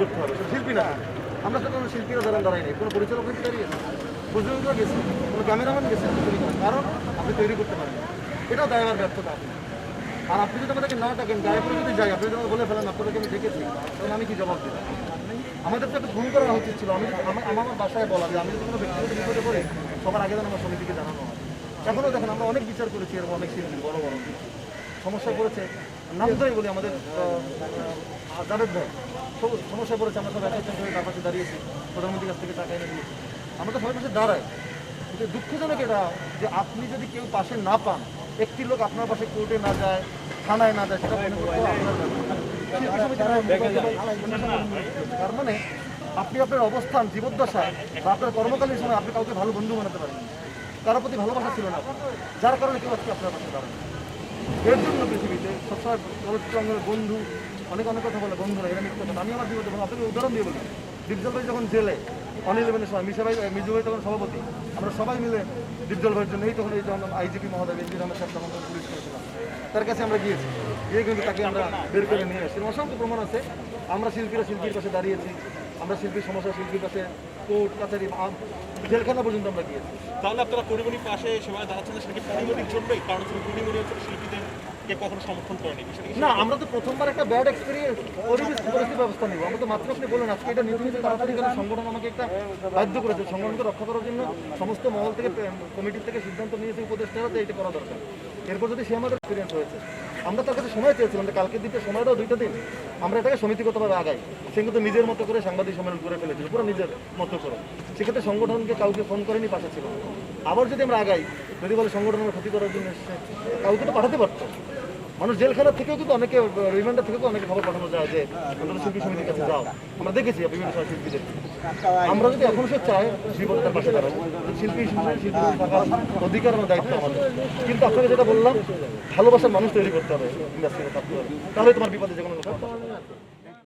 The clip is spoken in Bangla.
করতে হবে। শিল্পী না। আমরা তো কোনো শিল্পীরা যারা দাঁড়াই নেই। কোনো পরিচালক কিন্তু দাঁড়িয়েছে প্রযোজকরা গেছে, কোনো ক্যামেরাম্যান গেছে। কারণ আপনি তৈরি করতে পারেন এটাও দায়বার ব্যর্থতা আর আপনি যদি আমাদেরকে না ডাকেন গায়ে যদি যাই, আপনি যদি বলে ফেলেন, আপনাদেরকে আমি ডেকেছি তখন আমি কি জবাব দেবো? আমাদের তো একটা ফোন করা উচিত ছিল। আমি আমার বাসায় বলা যে আমি যদি কোনো ব্যক্তিগত বিপদে পড়ি, সবার আগে যেন আমার সমিতিকে জানানো হয়। এখনও দেখেন আমরা অনেক বিচার করেছি, এরকম অনেক শিল্পী, বড় বড়। সমস্যা পড়েছে নাম ধরেই বলি আমাদের জাভেদ ভাই সমস্যা পড়েছে, আমরা সব এক একজন তার পাশে দাঁড়িয়েছি, প্রধানমন্ত্রীর কাছ থেকে টাকা এনে দিয়েছি। আমরা তো সবার পাশে দাঁড়াই। কিন্তু দুঃখজনক এটা যে আপনি যদি কেউ পাশে না পান, একটি লোক আপনার পাশে কোর্টে না যায়, থানায় না যায়, সেটা সমিতির তার মানে আপনি আপনার অবস্থান জীবদ্দশায় বা আপনার কর্মকালীন সময় আপনি কাউকে ভালো বন্ধু বানাতে পারেন কারোর প্রতি ভালোবাসা ছিল না। যার কারণে কেউ আজকে আপনার পাশে দাঁড়ায়। এর জন্য পৃথিবীতে সবসময় চলচ্চিত্র বন্ধু, অনেক অনেক কথা বলে, বন্ধুরা, এরা মিথ্যা কথা। আমি আমার জীবনে আপনাকে উদাহরণ দিয়ে বলি, ডিপজল ভাই যখন জেলে অনিল ইলেভেনের সময়, মিশা ভাই মিজু ভাই তখন সভাপতি, আমরা সবাই মিলে ডিপজল ভাইয়ের জন্য এই তখন এই যখন আইজিপি মহোদয় এনজির আহমেদ সাহেব তখন পুলিশ করেছিলাম। তার কাছে আমরা গিয়েছি। গিয়ে কিন্তু তাকে আমরা বের করে নিয়ে এসেছি অসংখ্য প্রমাণ আছে। আমরা শিল্পীরা শিল্পীর কাছে দাঁড়িয়েছি। আমরা শিল্পীর সমস্যা শিল্পীর পাশে কোর্ট কাছারি জেলখানা পর্যন্ত আমরা গিয়েছি। তাহলে আপনারা পরিমণির পাশে সেভাবে দাঁড়াচ্ছেন সেটা কি পরিমণির জন্যই কারণ হচ্ছে পরিমণি হচ্ছে শিল্পীদেরকে কখনো সমর্থন করেনি। না আমরা তো প্রথমবার একটা ব্যাড এক্সপিরিয়েন্স পরিবেশ পরিস্থিতি ব্যবস্থা নিব। আমরা তো মাত্র আপনি বলেন আজকে এটা নীতি নীতি তাড়াতাড়ি করে সংগঠন আমাকে একটা বাধ্য করেছে। সংগঠনকে রক্ষা করার জন্য সমস্ত মহল থেকে কমিটির থেকে সিদ্ধান্ত নিয়েছে উপদেষ্টারা যে এটা করা দরকার। এরপর যদি সে আমাদের এক্সপিরিয়েন্স হয়েছে আমরা তার কাছে সময় চেয়েছিলাম যে কালকে দিতে সময়টাও দুইটা দিন। আমরা এটাকে সমিতিগতভাবে আগাই। সে কিন্তু নিজের মতো করে সাংবাদিক সম্মেলন করে ফেলেছিল, পুরো নিজের মতো করে। সেক্ষেত্রে সংগঠনকে কাউকে ফোন করেনি, পাশে ছিল। আবার যদি আমরা আগাই, যদি বলে সংগঠনের ক্ষতি করার জন্য কাউকে তো পাঠাতে পারতো। মানুষ জেলখানা থেকেও কিন্তু অনেকে রিমান্ডার থেকেও অনেকে খবর পাঠানো যায় যে আপনারা শিল্পী সমিতির কাছে যাও। আমরা দেখেছি বিভিন্ন শিল্পীদের। আমরা যদি এখন সে চাই শিল্পতার পাশে দাঁড়াবো। শিল্পী শিল্পী থাকার অধিকার আমার দায়িত্ব আমাদের। কিন্তু আপনাকে যেটা বললাম, ভালোবাসার মানুষ তৈরি করতে হবে ইন্ডাস্ট্রিতে তাহলে তোমার বিপদে যে কোনো